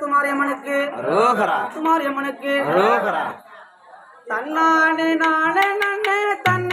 குமாரியம்மனுக்கு. அரோகரா. குமாரியம்மனுக்கு. அரோகரா. தன்னானே நானே நன்னே தன்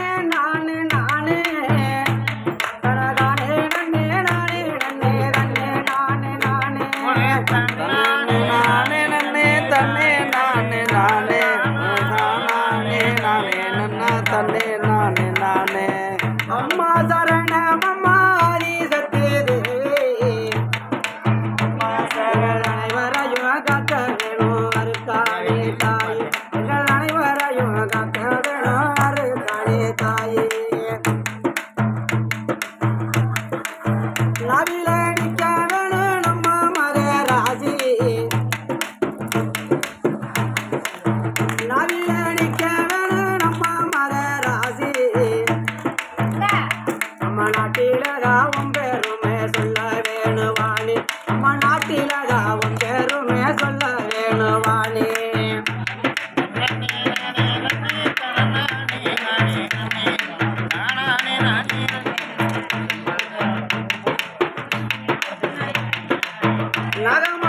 la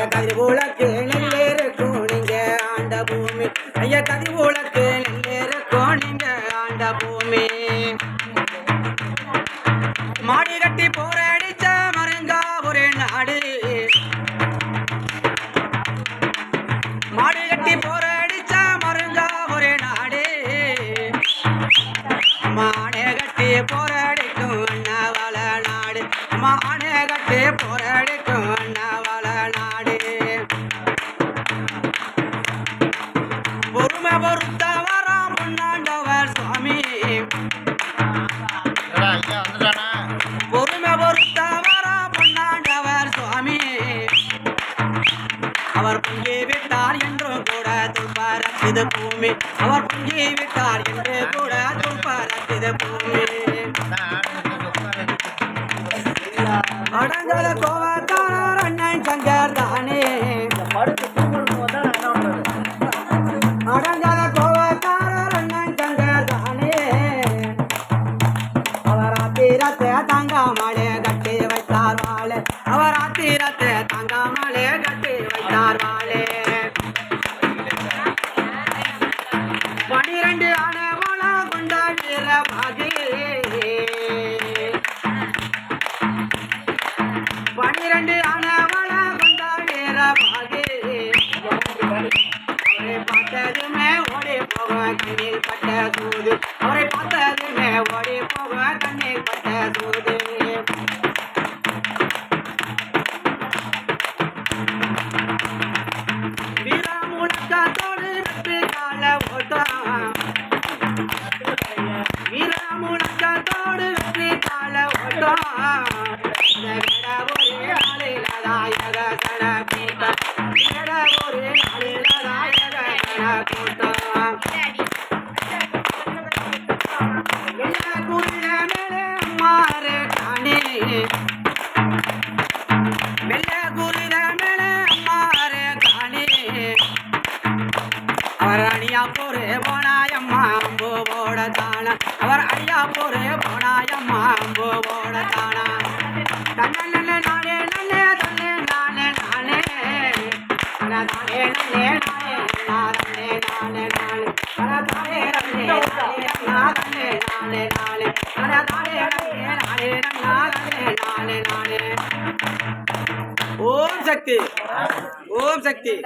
ஐயா கதிர் உலக்கு நெல்லேறக்கும் நீங்க ஆண்ட பூமி. ஐயா கதிர் உலக்கு நெல்லேறக்கும் நீங்க ஆண்ட பூமி. மாடி கட்டி போற விட்டார் என்று கூட துன்பரத்திது பூமி. அவர் புஞ்சி விட்டார் என்று கூட துன்பரத்திது பூமி. அடங்கல கோவத்தார் அண்ணன் சங்கர் தானே. அடங்கல கோவத்தார் அண்ணன் சங்கர் தானே. அவர் ஆத்திரத்தை தங்காமலே கட்டி வைத்தார் வாழ. அவர் ஆத்திரத்தை தங்காமலே கட்டி பார்த்ததுமே ஓடி போகும் கண்ணில் பட்ட சூது. அவரை பார்த்ததுமே ஓடி போகும் கண்ணில் பட்ட சூது. வீராமுழக்கத்தோடு நட்பு கால ஓட்டம்? வீராமுழக்கத்தோடு வெற்றி அவர் ஐயா போரே போனாயம்மா அம்பு போட தானா நானே நானே நானே நானே நானே நானே நானே शक्ति। ओम शक्ति।